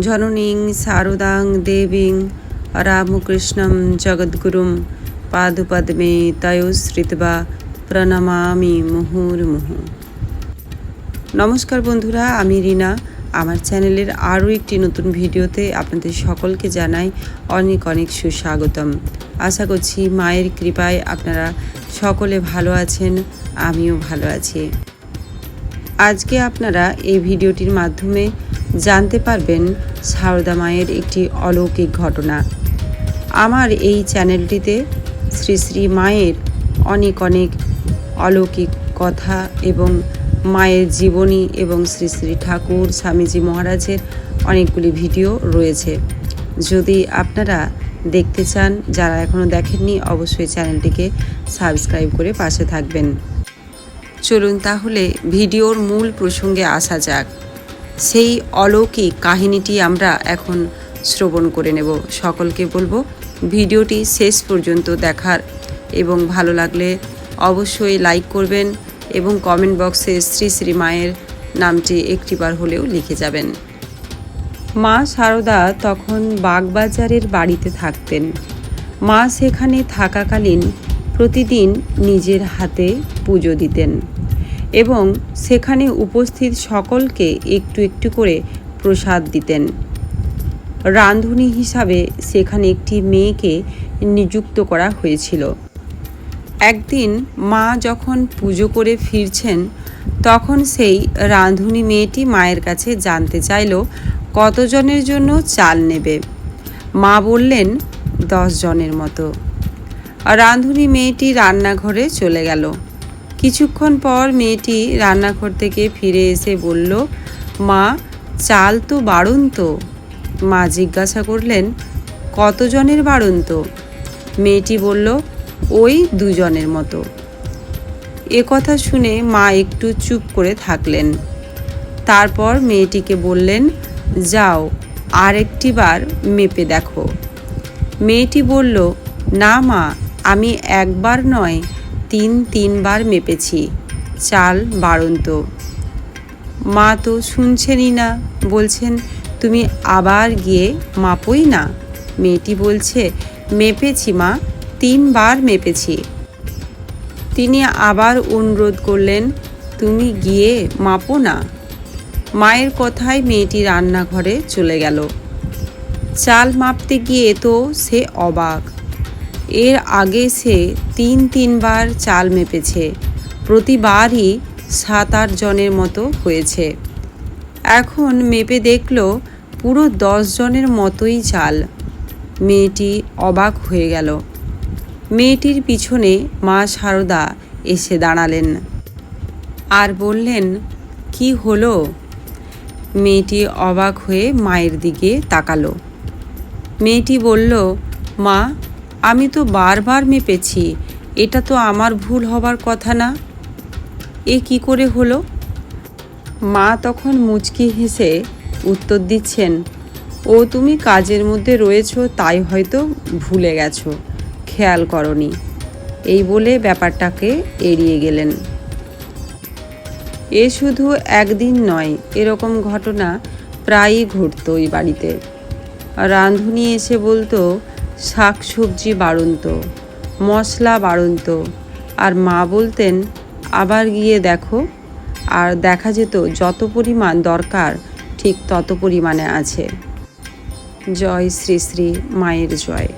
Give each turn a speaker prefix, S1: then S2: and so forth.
S1: জননীং সারদাং দেবীং রামকৃষ্ণম জগদ্গুরুম পাদুপদ্মে তয়োশ্রিতবা প্রণমামি মুহুর্মুহু। নমস্কার বন্ধুরা, আমি রিনা। আমার চ্যানেলের আরও একটি নতুন ভিডিওতে আপনাদের সকলকে জানাই অনেক অনেক সুস্বাগতম। আশা করছি মায়ের কৃপায় আপনারা সকলে ভালো আছেন, আমিও ভালো আছি। আজকে আপনারা এই ভিডিওটির মাধ্যমে জানতে পারবেন সারদা মায়ের একটি অলৌকিক ঘটনা। আমার এই চ্যানেলটিতে শ্রী শ্রী মায়ের অনেক অনেক অলৌকিক কথা এবং মায়ের জীবনী এবং শ্রী শ্রী ঠাকুর, স্বামীজি মহারাজের অনেকগুলি ভিডিও রয়েছে। যদি আপনারা দেখতে চান, যারা এখনও দেখেননি, অবশ্যই চ্যানেলটিকে সাবস্ক্রাইব করে পাশে থাকবেন। চলুন তাহলে ভিডিওর মূল প্রসঙ্গে আসা যাক। সেই অলৌকিক কাহিনীটি আমরা এখন শ্রবণ করে নেব। সকলকে বলব, ভিডিওটি শেষ পর্যন্ত দেখার এবং ভালো লাগলে অবশ্যই লাইক করবেন এবং কমেন্ট বক্সে শ্রী শ্রী মায়ের নামটি একটিবার হলেও লিখে যাবেন। মা সারদা তখন বাগবাজারের বাড়িতে থাকতেন। মা সেখানে থাকাকালীন প্রতিদিন নিজের হাতে পুজো দিতেন এবং সেখানে উপস্থিত সকলকে একটু একটু করে প্রসাদ দিতেন। রাঁধুনি হিসাবে সেখানে একটি মেয়েকে নিযুক্ত করা হয়েছিল। একদিন মা যখন পুজো করে ফিরছেন, তখন সেই রাঁধুনি মেয়েটি মায়ের কাছে জানতে চাইল, কতজনের জন্য চাল নেবে? মা বললেন, দশ জনের মতো। রাঁধুনি মেয়েটি রান্নাঘরে চলে গেল। কিছুক্ষণ পর মেয়েটি রান্নাঘর থেকে ফিরে এসে বলল, মা, চাল তো বাড়ুন তো। মা জিজ্ঞাসা করলেন, কতজনের বাড়ুন তো? মেয়েটি বলল, ওই দুজনের মতো। এ কথা শুনে মা একটু চুপ করে থাকলেন। তারপর মেয়েটিকে বললেন, যাও, আরেকটি বার মেপে দেখো। মেয়েটি বলল, না মা আমি একবার নয়, তিন তিনবার মেপেছি। চাল বাড়ন্ত। মা তো শুনছেনই না, বলছেন, তুমি আবার গিয়ে মাপই না? মেয়েটি বলছে, মেপেছি মা, তিনবার মেপেছি। তিনি আবার অনুরোধ করলেন, তুমি গিয়ে মাপো না? মায়ের কথায় মেয়েটি রান্নাঘরে চলে গেল। চাল মাপতে গিয়ে তো সে অবাক। এর আগে সে তিন তিনবার চাল মেপেছে, প্রতিবারই সাত আট জনের মতো হয়েছে। এখন মেপে দেখল পুরো দশ জনের মতোই চাল। মেয়েটি অবাক হয়ে গেল। মেয়েটির পিছনে মা সারদা এসে দাঁড়ালেন। আর বললেন, কি হলো? মেয়েটি অবাক হয়ে মায়ের দিকে তাকালো। মেয়েটি বলল, মা আমি তো বারবার মেপেছি, এটা তো আমার ভুল হবার কথা না। এ কি করে হলো? মা তখন মুচকি হেসে উত্তর দিচ্ছেন, ও তুমি কাজের মধ্যে রয়েছো, তাই হয়তো ভুলে গেছো, খেয়াল করনি। এই বলে ব্যাপারটাকে এড়িয়ে গেলেন। এ শুধু একদিন নয়, এরকম ঘটনা প্রায়ই ঘটতো ওই বাড়িতে। রাঁধুনি এসে বলতো শাক সবজি বাড়ন্ত, মশলা বাড়ন্ত। আর মা বলতেন, আবার গিয়ে দেখো। আর দেখা যেত যত পরিমাণ দরকার, ঠিক তত পরিমাণে আছে। জয় শ্রী শ্রী মায়ের জয়।